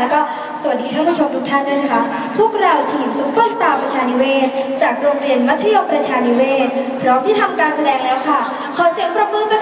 แล้วก็สวัสดีท่านผู้ชมทุกท่านด้วยนะคะ พวกเราทีมซุปเปอร์สตาร์ประชานิเวศ จากโรงเรียนมัธยมประชานิเวศ พร้อมที่ทำการแสดงแล้วค่ะ ขอเสียงปรบมือไป็น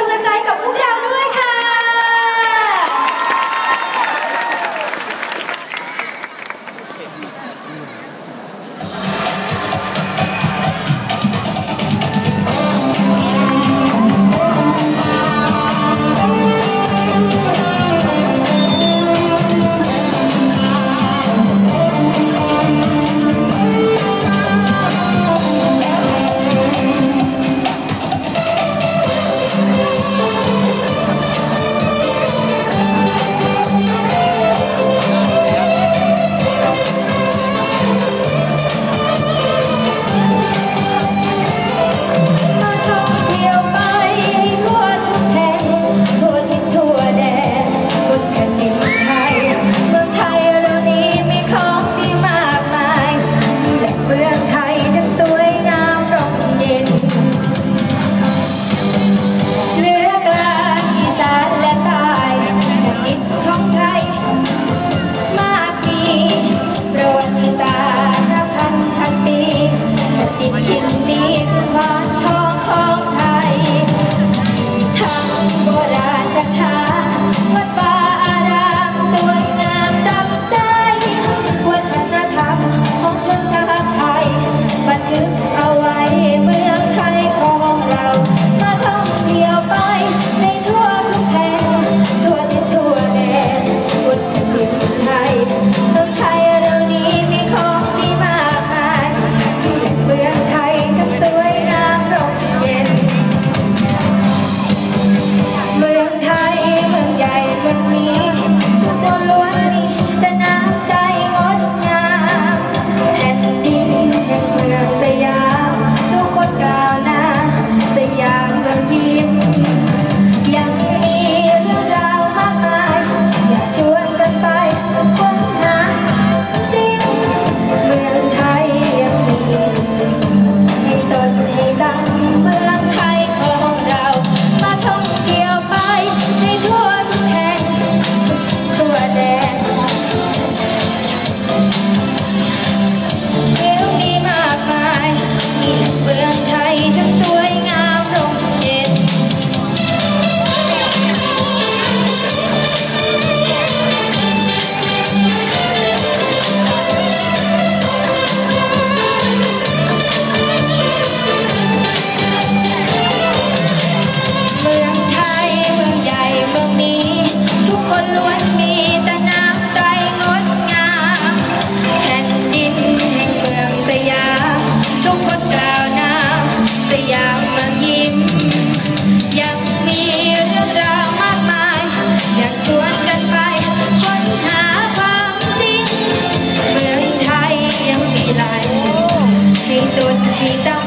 Down.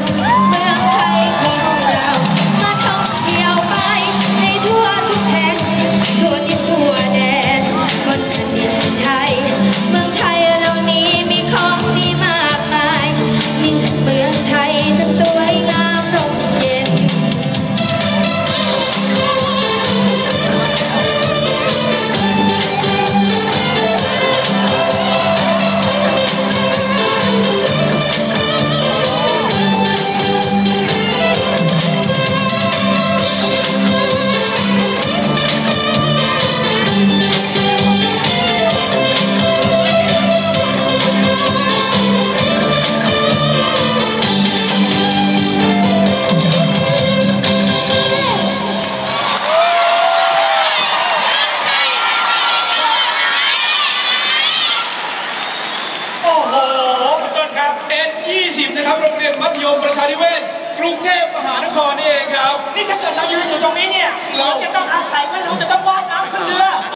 นะครับโรงเรียนมัธยมประชาธิเวศกรุงเทพมหานครนี่เองครับ นี่ถ้าเกิดเรายืนอยู่ตรงนี้เนี่ยเราจะต้องอาศัยไม่เราจะต้องว่ายน้ำขึ้นเรือ